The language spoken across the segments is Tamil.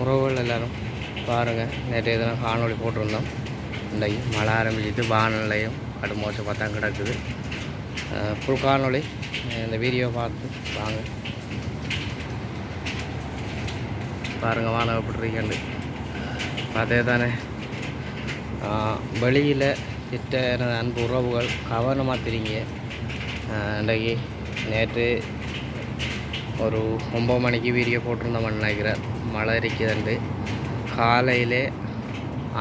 உறவுகள் எல்லோரும் பாருங்கள் நேற்று இதெல்லாம் காணொளி போட்டிருந்தோம். இன்றைக்கு மழை ஆரம்பிச்சிட்டு வானிலையும் கடும் மோசமாக தான் கிடக்குது. ஃபுல் காணொலி இந்த வீடியோ பார்த்து வாங்க. பாருங்கள் வானம் எப்படி இருக்கேன் அதே தானே. வெளியில் கிட்ட எனது அன்பு உறவுகள் கவனமாக திரிங்க. இன்றைக்கு நேற்று ஒரு ஒம்பது மணிக்கு வீடியோ போட்டிருந்தோம்னு நினைக்கிறேன். மழை இருக்குதுண்டு காலையிலே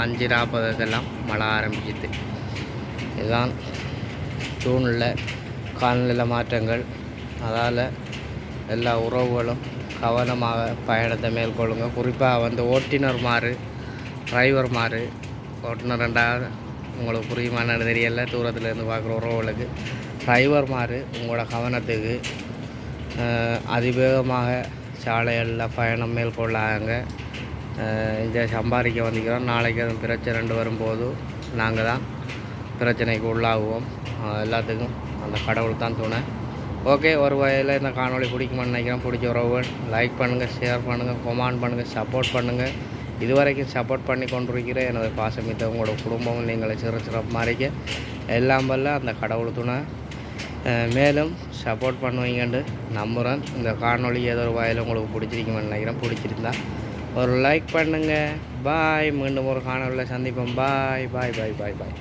அஞ்சு நாற்பதுக்கெல்லாம் மழை ஆரம்பிச்சிது. இதுதான் ஜூனில் காலநிலை மாற்றங்கள். அதால் எல்லா உறவுகளும் கவனமாக பயணத்தை மேற்கொள்ளுங்க. குறிப்பாக வந்து ஓட்டுநர் மாறு டிரைவர் மாறு ஓட்டுநர் ரெண்டாவது உங்களுக்கு புரியுமான்னு தெரியல. தூரத்துலேருந்து பார்க்குற உறவுகளுக்கு. டிரைவர் மாறு உங்களோட கவனத்துக்கு அதிவேகமாக சாலைகளில் பயணம் மேற்கொள்ளாங்க. இங்கே சம்பாதிக்க வந்திக்கிறோம் நாளைக்கு அது பிரச்சனை ரெண்டு வரும்போது நாங்கள் தான் பிரச்சனைக்கு உள்ளாகுவோம். எல்லாத்துக்கும் அந்த கடவுள் தான் துணை. ஓகே ஒரு வகையில் இந்த காணொளி பிடிக்குமான்னு நினைக்கிறேன். பிடிச்ச உறவுகள் லைக் பண்ணுங்கள் ஷேர் பண்ணுங்கள் கொமாண்ட் பண்ணுங்கள் சப்போர்ட் பண்ணுங்கள் இதுவரைக்கும் சப்போர்ட் பண்ணி கொண்டிருக்கிற எனது பாசமித்த உங்களோட குடும்பமும் நீங்களை சிறு சிறப்பு மாறிக்க எல்லாம் வல்ல அந்த கடவுள் துணை. மேலும் சப்போர்ட் பண்ணுவீங்கன்னு நம்புகிறேன் இந்த காணொளி ஏதோ ஒரு வாயில் உங்களுக்கு பிடிச்சிருக்குமென்னு நினைக்கிறேன். பிடிச்சிருந்தா ஒரு லைக் பண்ணுங்கள் பாய் மீண்டும் ஒரு காணொலியில் சந்திப்போம். பாய் பாய் பாய் பாய் பாய்